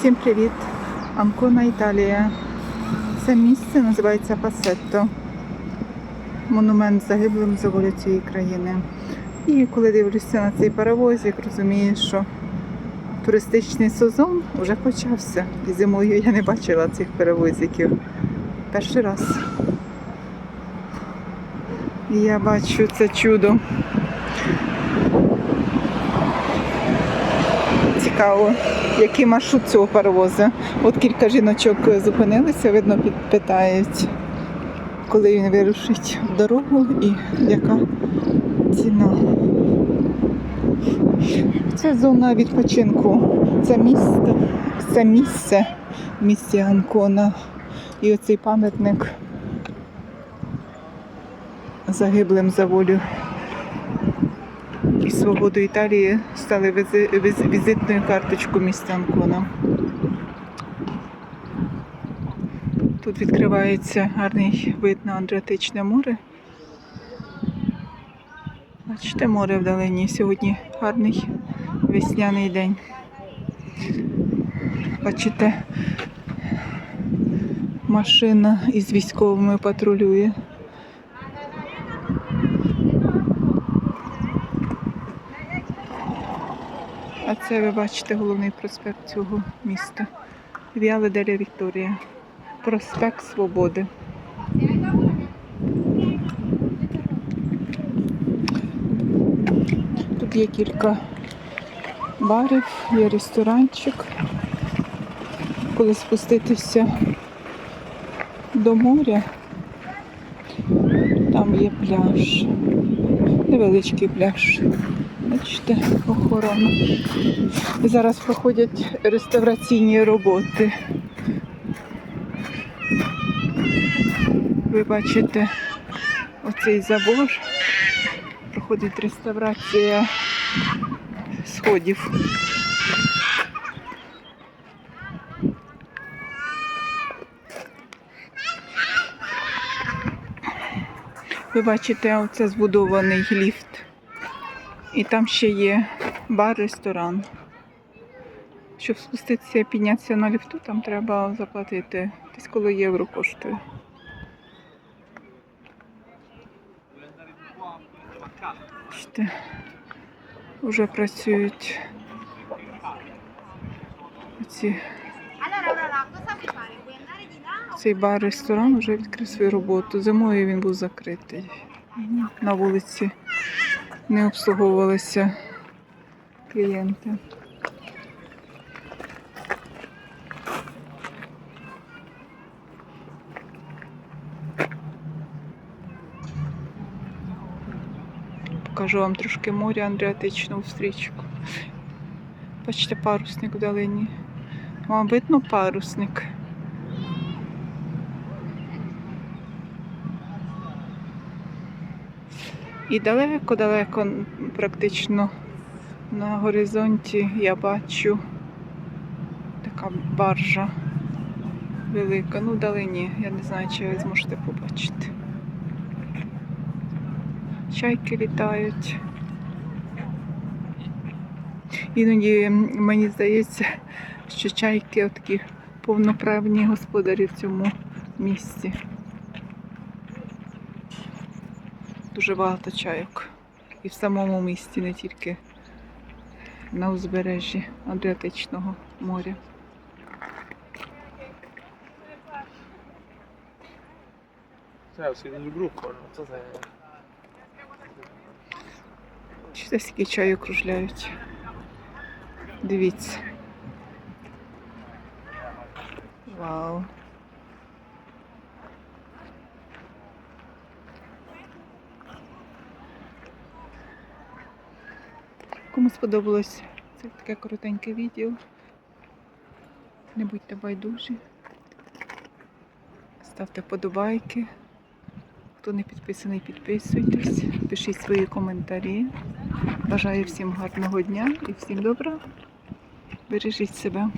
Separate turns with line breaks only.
Всім привіт! Анкона Італія. Це місце називається Пасетто. Монумент загиблим за волю цієї країни. І коли дивлюся на цей паровозик, розумію, що туристичний сезон вже почався. І зимою я не бачила цих перевозиків. Перший раз. І я бачу це чудо. Цікаво, який маршрут цього паровозу. От кілька жіночок зупинилися, видно, питають, коли він вирушить в дорогу і яка ціна. Це зона відпочинку. Це місце, це місце в місті Анкона. І оцей пам'ятник загиблим за волю і свободу Італії стали візитною карточкою міста Анкона. Тут відкривається гарний вид на Адріатичне море. Бачите, море вдалині. Сьогодні гарний весняний день. Бачите, машина із військовими патрулює. А це ви бачите головний проспект цього міста. Віале Деля Вікторія. Проспект Свободи. Тут є кілька барів, є ресторанчик. Коли спуститися до моря, там є пляж. Невеличкий пляж. Бачите, охорона. Зараз проходять реставраційні роботи. Ви бачите оцей забор. Проходить реставрація сходів. Ви бачите, оце збудований ліфт. І там ще є бар, ресторан. Щоб спуститися і піднятися на ліфту, там треба заплатити десь коло євро коштує. Бачите, вже працюють ці Цей бар-ресторан вже відкрив свою роботу. Зимою він був закритий. На вулиці не обслуговувалися клієнти. Покажу вам трошки моря Андріатичну стрічку. Бачите, парусник вдалині. Вам видно парусник? І далеко-далеко, практично на горизонті я бачу така баржа велика. Ну, вдалині, я не знаю, чи ви зможете побачити. Чайки літають. Іноді мені здається, що чайки такі повноправні господарі в цьому місці. Дуже багато чайок. І в самому місті, не тільки на узбережжі Адріатичного моря. Чи скільки чаю кружляють? Дивіться. Вау. Кому сподобалось це таке коротеньке відео. Не будьте байдужі. Ставте подобайки. Хто не підписаний, підписуйтесь, пишіть свої коментарі. Бажаю всім гарного дня і всім добра. Бережіть себе.